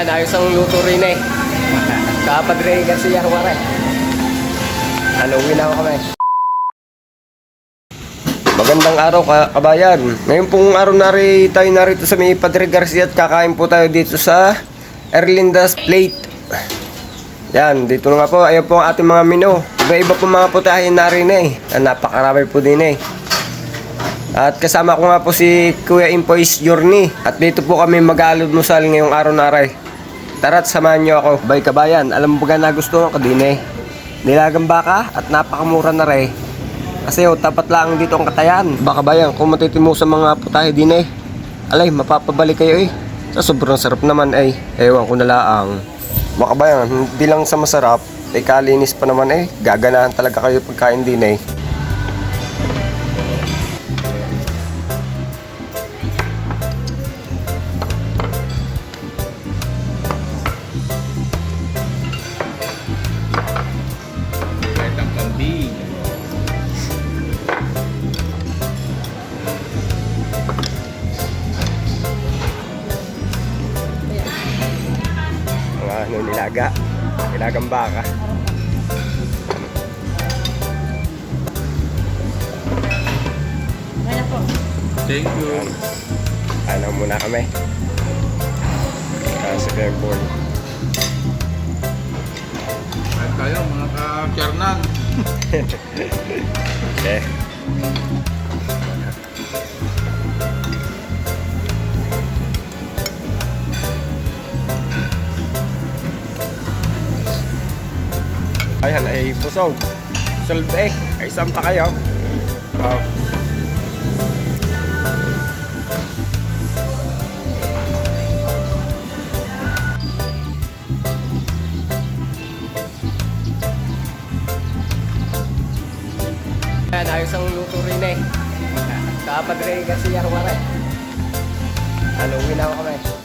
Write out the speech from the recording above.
Ayan, ayos ang luto rin eh. Sa Padre Garcia Huwara. Ano, uwi na ako kami. Magandang araw ka kabayan. Ngayon pong araw na rin tayo narito sa may Padre Garcia at kakain po tayo dito sa Erlinda's Plate. Yan, dito na nga po. Ayan po ang ating mga menu. Iba-iba po mga putahin na rin eh. Napakarami po din eh. At kasama ko nga po si Kuya Impoy's Journey. At dito po kami mag-aaludmusal ngayong araw na aray. Tara't samahan niyo ako. Bay kabayan, alam mo ba na gusto ko din eh. Nilagang baka at napakamura na rin. Kasi oh, tapat lang dito ang katayan. Baka bayan, kung matitimo sa mga putahe din eh. Alay, mapapabalik kayo eh. Sa sobrang sarap naman eh. Ewan ko na laang. Baka bayan, hindi lang sa masarap, eh kalinis pa naman eh. Gaganahan talaga kayo pagkain din eh. Ano, nilaga. Nilagang baka. Thank you. Ano muna kami. Uh, sa Fairborn. Kahit tayo mga ka-Kiernan. Okay. ay pusog. Solve eh. Ay isang pa kayo. Oh. Ayan, ayos ang luto rin eh. Sa Padre Garcia Huwara. Ano, uwi na ako kami.